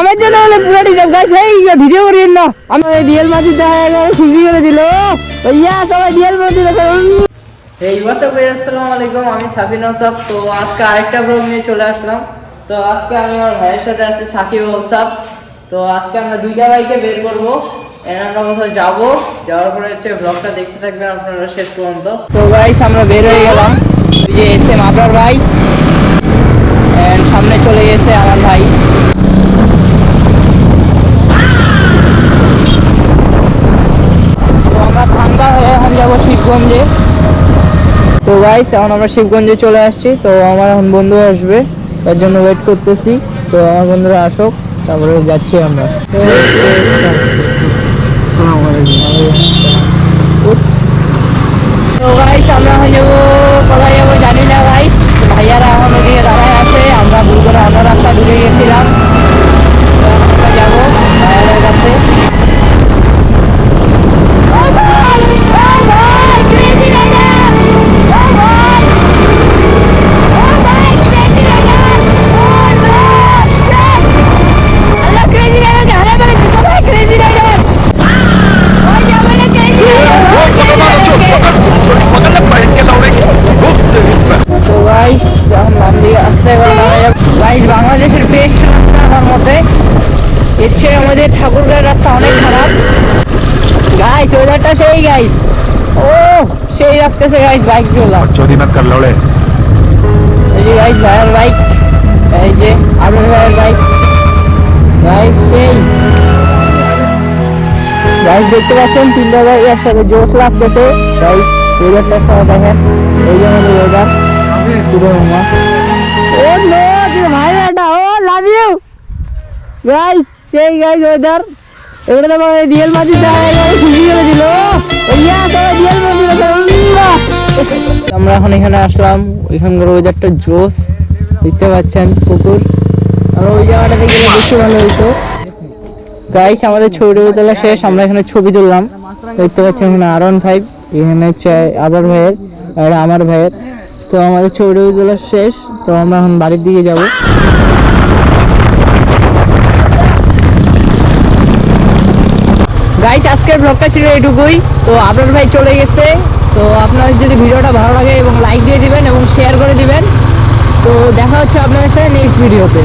আমার জন্য হলে পুরাটি ভিডিও করিয়েন না। আমি মাঝি দেখা খুশি করে দিল। ইয়া, সবাই দেখা এই আলাইকুম, আমি সাফিন তো আজকে আরেকটা ব্লগ নিয়ে চলে আসলাম। তো আজকে আমি আমার ভাইয়ের সাথে আছি, সাকিব ওসাফ তো আজকে আমরা দুইটা বাইকে বের করব। আমরা যাব। যাওয়ার পরে হচ্ছে দেখতে শেষ পর্যন্ত। তো আমরা বের হয়ে গেলাম। ভাই। সামনে চলে গেছে আমার ভাই। শিবগঞ্জে তো গাইস এখন আমরা শিবগঞ্জে চলে আসছি তো আমার এখন বন্ধু আসবে তার জন্য ওয়েট করতেছি তো আমার বন্ধুরা আসুক তারপরে যাচ্ছি আমরা এর চেয়ে আমাদের ঠাকুরগাঁর রাস্তা অনেক খারাপ। গাইস ওয়েদারটা সেই গাইস ও সেই রাখতেছে গাইস বাইকগুলো চৌদি মত কর লড়ে? এই যে গাইস ভাইয়ের বাইক এই যে আমার ভাইয়ের বাইক গাইস সেই। গাইস দেখতে পাচ্ছেন তিনটা ভাই একসাথে জোশ লাগতেছে। গাইস ওয়েদারটার সাথে দেখেন। এই যে আমাদের ওয়েদার পুরো ও নো ভাই এটা ও লাভ ইউ গাইস সেই গাইস ওয়েদার এবারে তো রিয়েল মাঝি খুশি করে দিল। আমরা এখন এখানে আসলাম। এখানকার ওয়েদারটা জোস দেখতে পাচ্ছেন, পুকুর। আর ওই জায়গাটাতে গেলে বেশি ভালো হইতো। গাইস আমাদের ছবি তোলা শেষ। আমরা এখানে ছবি তুললাম। দেখতে পাচ্ছেন এখানে আর ওয়ান ফাইভ এখানে আবার ভাইয়ের, আর আমার ভাইয়ের। তো আমাদের ছবি তোলা শেষ। তো আমরা এখন বাড়ির দিকে যাব। গাইস আজকের ব্লগটা ছিল এইটুকুই তো আপনার ভাই চলে গেছে। তো আপনার যদি ভিডিওটা ভালো লাগে এবং লাইক দিয়ে দিবেন এবং শেয়ার করে দিবেন। তো দেখা হচ্ছে আপনাদের সাথে নেক্সট ভিডিওতে